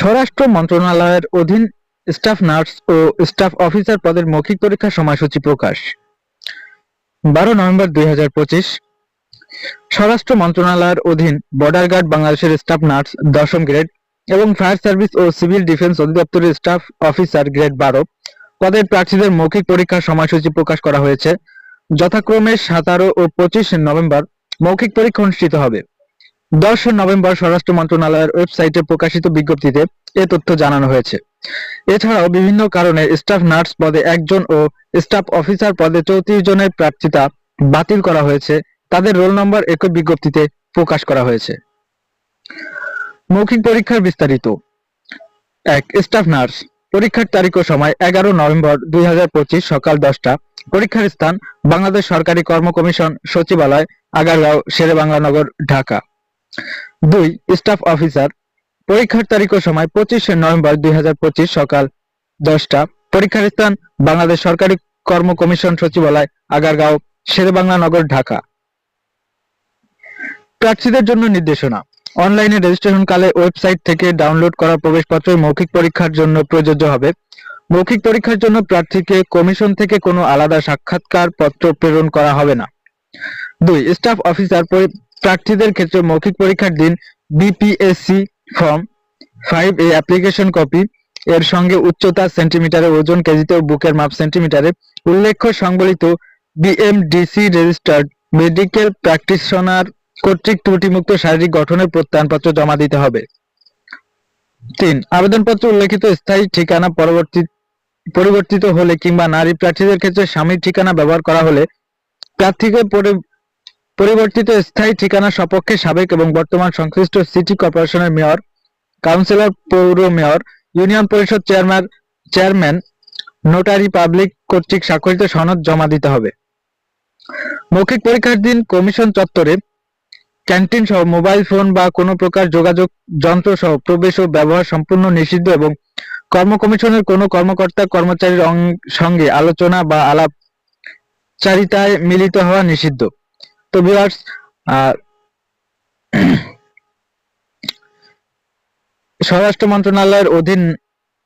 স্বরাষ্ট্র মন্ত্রণালয়ের অধীন স্টাফ নার্স ও স্টাফ অফিসার পদের মৌখিক পরীক্ষার সময়সূচি প্রকাশ। বারো নভেম্বর দুই হাজার পঁচিশ, স্বরাষ্ট্র মন্ত্রণালয়ের অধীন বর্ডার গার্ড বাংলাদেশের স্টাফ নার্স দশম গ্রেড এবং ফায়ার সার্ভিস ও সিভিল ডিফেন্স অধিদপ্তরের স্টাফ অফিসার গ্রেড বারো পদের প্রার্থীদের মৌখিক পরীক্ষার সময়সূচি প্রকাশ করা হয়েছে। যথাক্রমে সাতারো ও পঁচিশ নভেম্বর মৌখিক পরীক্ষা অনুষ্ঠিত হবে। দশ নভেম্বর স্বরাষ্ট্র মন্ত্রণালয়ের ওয়েবসাইটে প্রকাশিত বিজ্ঞপ্তিতে এ তথ্য জানানো হয়েছে। এছাড়াও বিভিন্ন কারণে স্টাফ নার্স পদে একজন ও স্টাফ অফিসার পদে চৌত্রিশ জনের প্রার্থিতা বাতিল করা হয়েছে। তাদের রোল নম্বর একই বিজ্ঞপ্তিতে প্রকাশ করা হয়েছে। মৌখিক পরীক্ষার বিস্তারিত। এক, স্টাফ নার্স। পরীক্ষার তারিখ ও সময় এগারো নভেম্বর দুই হাজার পঁচিশ সকাল দশটা। পরীক্ষার স্থান বাংলাদেশ সরকারি কর্ম কমিশন সচিবালয়, আগারগাঁও শেরে বাংলানগর ঢাকা। দুই স্টাফ অফিসার পরীক্ষার তারিখ ও সময় পঁচিশে নভেম্বর দুই সকাল দশটা। পরীক্ষার স্থান, বাংলাদেশ সরকারি কর্ম কমিশন সচিবালয়, আগারগাঁও শেরে বাংলানগর ঢাকা। প্রার্থীদের জন্য নির্দেশনা। অনলাইনে রেজিস্ট্রেশন কালে ওয়েবসাইট থেকে ডাউনলোড করা প্রবেশপত্র মৌখিক পরীক্ষার জন্য প্রযোজ্য হবে। মৌখিক পরীক্ষার জন্য প্রার্থীকে কমিশন থেকে কোনো আলাদা সাক্ষাৎকার পত্র প্রেরণ করা হবে না। দুই স্টাফ অফিসার প্রার্থীদের ক্ষেত্রে মৌখিক পরীক্ষার দিন BPSC form five A application copy এর সঙ্গে উচ্চতা সেন্টিমিটারে ওজন কেজিতে ও বুকের মাপ সেন্টিমিটারে উল্লেখ্য সংবলিত বিএমডিসি রেজিস্টার্ড মেডিকেল প্র্যাকটিশনার কর্তৃক ত্রুটিমুক্ত শারীরিক গঠনের প্রত্যয়নপত্র জমা দিতে হবে। তিন, আবেদনপত্র উল্লেখিত স্থায়ী ঠিকানা পরবর্তী পরিবর্তিত হলে কিংবা নারী প্রার্থীদের ক্ষেত্রে স্বামীর ঠিকানা ব্যবহার করা হলে প্রার্থীকে পরি- পরিবর্তিত স্থায়ী ঠিকানা সপক্ষে সাবেক এবং বর্তমান সংশ্লিষ্ট সিটি কর্পোরেশনের মেয়র, কাউন্সিলর, পৌর মেয়র, ইউনিয়ন পরিষদ চেয়ারম্যান চেয়ারম্যান, নোটারি পাবলিক কর্তৃক স্বাক্ষরিত সনদ জমা দিতে হবে। মৌখিক পরীক্ষার দিন কমিশন চত্বরে ক্যান্টিন সহ মোবাইল ফোন বা কোনো প্রকার যোগাযোগ যন্ত্র সহ প্রবেশ ও ব্যবহার সম্পূর্ণ নিষিদ্ধ এবং কর্ম কমিশনের কোনো কর্মকর্তা কর্মচারীর সঙ্গে আলোচনা বা আলাপচারিতায় মিলিত হওয়া নিষিদ্ধ। তো ভিউয়ার্স স্বরাষ্ট্র মন্ত্রণালয়ের অধীন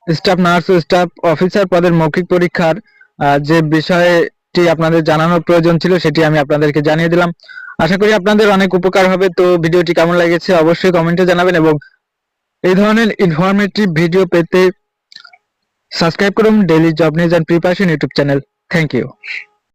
স্টাফ নার্স ও স্টাফ অফিসার পদের মৌখিক পরীক্ষার যে বিষয়টি আপনাদের জানানোর প্রয়োজন ছিল সেটি আমি আপনাদেরকে জানিয়ে দিলাম। আশা করি আপনাদের অনেক উপকার হবে। তো ভিডিওটি কেমন লেগেছে অবশ্যই কমেন্টে জানাবেন এবং এই ধরনের ইনফরমেটিভ ভিডিও পেতে সাবস্ক্রাইব করুন। Daily job news and preparation YouTube channel thank you